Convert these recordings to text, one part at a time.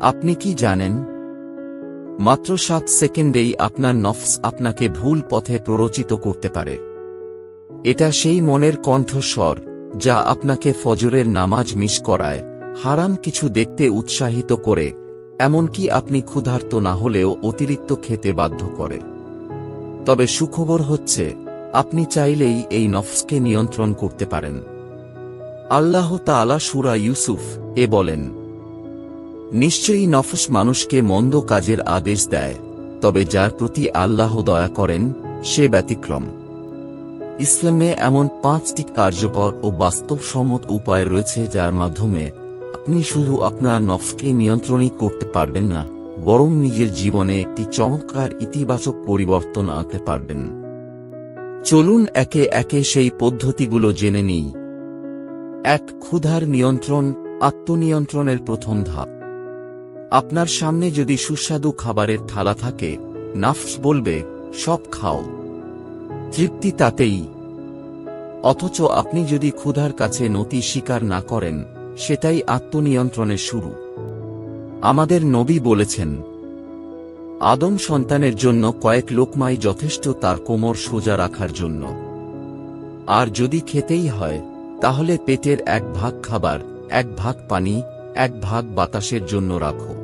আপনি কি জানেন? মাত্র সাত সেকেন্ডেই আপনার নফস আপনাকে ভুল পথে প্ররোচিত করতে পারে। এটা সেই মনের কণ্ঠস্বর যা আপনাকে ফজরের নামাজ মিস করায়, হারাম কিছু দেখতে উৎসাহিত করে, এমনকি আপনি ক্ষুধার্ত না হলেও অতিরিক্ত খেতে বাধ্য করে। তবে সুখবর হচ্ছে, আপনি চাইলেই এই নফসকে নিয়ন্ত্রণ করতে পারেন। আল্লাহ তাআলা সুরা ইউসুফ এ বলেন নিশ্চয়ই নফস মানুষকে মন্দ কাজের আদেশ দেয়, তবে যার প্রতি আল্লাহ দয়া করেন, সে ব্যতিক্রম। ইসলামে এমন পাঁচটি কার্যকর ও বাস্তবসম্মত উপায় রয়েছে যার মাধ্যমে আপনি শুধু আপনার নফসকে নিয়ন্ত্রণই করতে পারবেন না, বরং নিজের জীবনে একটি চমৎকার ইতিবাচক পরিবর্তন আনতে পারবেন। চলুন একে একে সেই পদ্ধতিগুলো জেনে নিই। এক, ক্ষুধার নিয়ন্ত্রণ, আত্মনিয়ন্ত্রণের প্রথম ধাপ। আপনার সামনে যদি সুস্বাদু খাবারের থালা থাকে, নাফস বলবে, সব খাও। তৃপ্তি তাতেই। অথচ আপনি যদি ক্ষুধার কাছে নতি স্বীকার না করেন, সেটাই আত্মনিয়ন্ত্রণের শুরু। আমাদের নবী বলেছেন, আদম সন্তানের জন্য কয়েক লোকমাই যথেষ্ট তার কোমর সোজা রাখার জন্য। আর যদি খেতেই হয়, তাহলে পেটের এক ভাগ খাবার, এক ভাগ পানি এক ভাগ বাতাসের জন্য রাখো।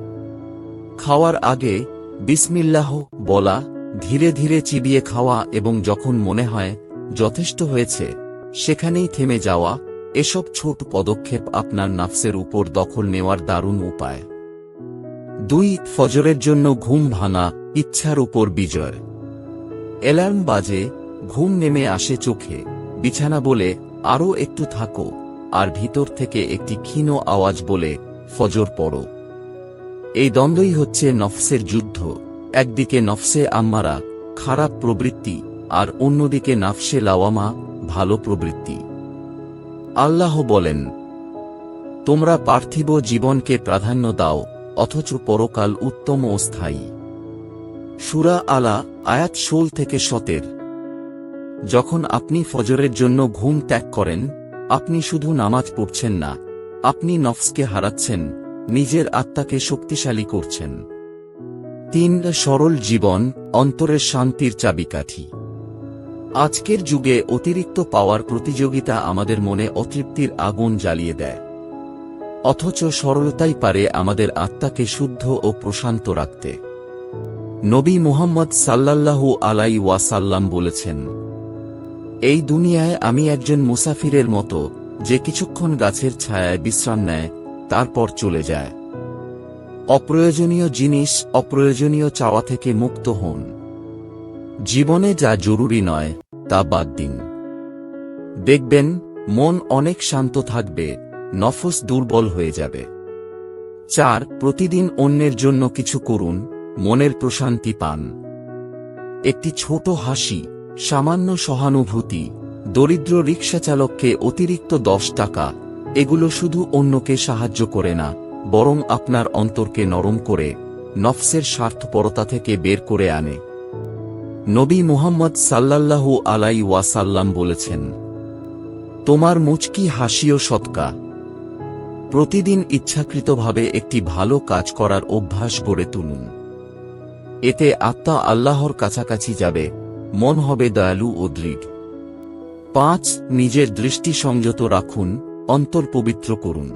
খাওয়ার আগে বিসমিল্লাহ বলা, ধীরে ধীরে চিবিয়ে খাওয়া এবং যখন মনে হয় যথেষ্ট হয়েছে, সেখানেই থেমে যাওয়া, এসব ছোট পদক্ষেপ আপনার নাফসের উপর দখল নেওয়ার দারুণ উপায়। দুই, ফজরের জন্য ঘুম ভাঙা, ইচ্ছার উপর বিজয়। অ্যালার্ম বাজে, ঘুম নেমে আসে চোখে, বিছানা বলে আরও একটু থাকো। আর ভিতর থেকে একটি ক্ষীণ আওয়াজ বলে, ফজর পড়ো। এই দ্বন্দ্বই হচ্ছে নফসের যুদ্ধ। একদিকে নফসে আম্মারা, খারাপ প্রবৃত্তি, আর অন্যদিকে নাফসে লাওয়ামা, ভালো প্রবৃত্তি। আল্লাহ বলেন, তোমরা পার্থিব জীবনকে প্রাধান্য দাও, অথচ পরকাল উত্তম ও স্থায়ী। সুরা আলা, আয়াত ষোল থেকে সতের। যখন আপনি ফজরের জন্য ঘুম ত্যাগ করেন আপনি শুধু নামাজ পড়ছেন না, আপনি নফসকে হারাচ্ছেন, নিজের আত্মাকে শক্তিশালী করছেন। তিন, সরল জীবন, অন্তরের শান্তির চাবিকাঠি। আজকের যুগে অতিরিক্ত পাওয়ার প্রতিযোগিতা আমাদের মনে অতৃপ্তির আগুন জ্বালিয়ে দেয়। অথচ সরলতাই পারে আমাদের আত্মাকে শুদ্ধ ও প্রশান্ত রাখতে। নবী মুহাম্মদ সাল্লাল্লাহু আলাই ওয়াসাল্লাম বলেছেন এই দুনিয়ায় আমি একজন মুসাফিরের মতো, যে কিছুক্ষণ গাছের ছায়ায় বিশ্রাম নেয়, তারপর চলে যায়। অপ্রয়োজনীয় জিনিস অপ্রয়োজনীয় চাওয়া থেকে মুক্ত হন। জীবনে যা জরুরি নয়, তা বাদ দিন। দেখবেন, মন অনেক শান্ত থাকবে, নফস দুর্বল হয়ে যাবে। চার, প্রতিদিন অন্যের জন্য কিছু করুন, মনের প্রশান্তি পান। একটি ছোট হাসি সামান্য সহানুভূতি, দরিদ্র রিক্সা চালককে অতিরিক্ত দশ টাকা, এগুলো শুধু অন্যকে সাহায্য করে না, বরং আপনার অন্তরকে নরম করে, নফসের স্বার্থপরতা থেকে বের করে আনে। নবী মুহাম্মদ সাল্লাল্লাহু আলাই ওয়াসাল্লাম বলেছেন, তোমার মুচকি হাসিও সৎকা। প্রতিদিন ইচ্ছাকৃতভাবে একটি ভালো কাজ করার অভ্যাস গড়ে তুলুন। এতে আত্মা আল্লাহর কাছাকাছি যাবে মন হবে দয়ালু ও দৃঢ়। পাঁচ, নিজের দৃষ্টি সংযত রাখুন, অন্তর পবিত্র করুন।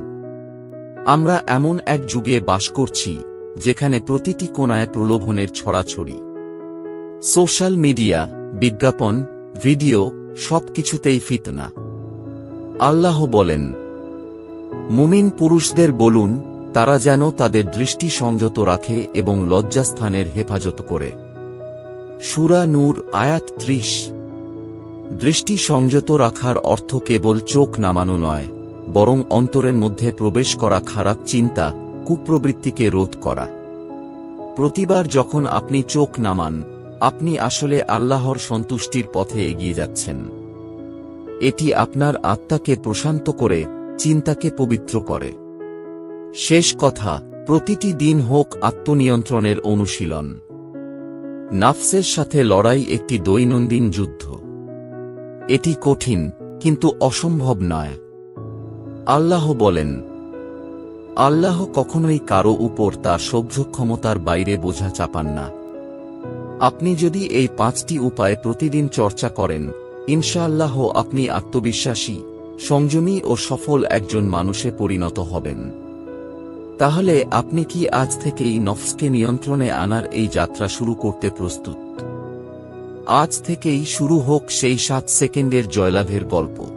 আমরা এমন এক যুগে বাস করছি, যেখানে প্রতিটি কোনায় প্রলোভনের ছড়াছড়ি। সোশ্যাল মিডিয়া, বিজ্ঞাপন, ভিডিও, সবকিছুতেই ফিতনা। আল্লাহ বলেন, মুমিন পুরুষদের বলুন, তারা যেন তাদের দৃষ্টি সংযত রাখে এবং লজ্জাস্থানের হেফাজত করে। সুরা নূর, আয়াত ত্রিশ। দৃষ্টি সংযত রাখার অর্থ কেবল চোখ নামানো নয়, বরং অন্তরের মধ্যে প্রবেশ করা খারাপ চিন্তা, কুপ্রবৃত্তিকে রোধ করা। প্রতিবার যখন আপনি চোখ নামান, আপনি আসলে আল্লাহর সন্তুষ্টির পথে এগিয়ে যাচ্ছেন। এটি আপনার আত্মাকে প্রশান্ত করে, চিন্তাকে পবিত্র করে। শেষ কথা, প্রতিটি দিন হোক আত্মনিয়ন্ত্রণের অনুশীলন। নাফসের সাথে লড়াই একটি দৈনন্দিন যুদ্ধ। এটি কঠিন, কিন্তু অসম্ভব নয়। আল্লাহ বলেন, আল্লাহ কখনোই কারও উপর তার সহ্য ক্ষমতার বাইরে বোঝা চাপান না। আপনি যদি এই পাঁচটি উপায় প্রতিদিন চর্চা করেন, ইনশাআল্লাহ আপনি আত্মবিশ্বাসী, সংযমী ও সফল একজন মানুষে পরিণত হবেন। তাহলে আপনি কি আজ থেকেই নফসকে নিয়ন্ত্রণে আনার এই যাত্রা শুরু করতে প্রস্তুত? আজ থেকেই শুরু হোক সেই সাত সেকেন্ডের জয়লাভের গল্প।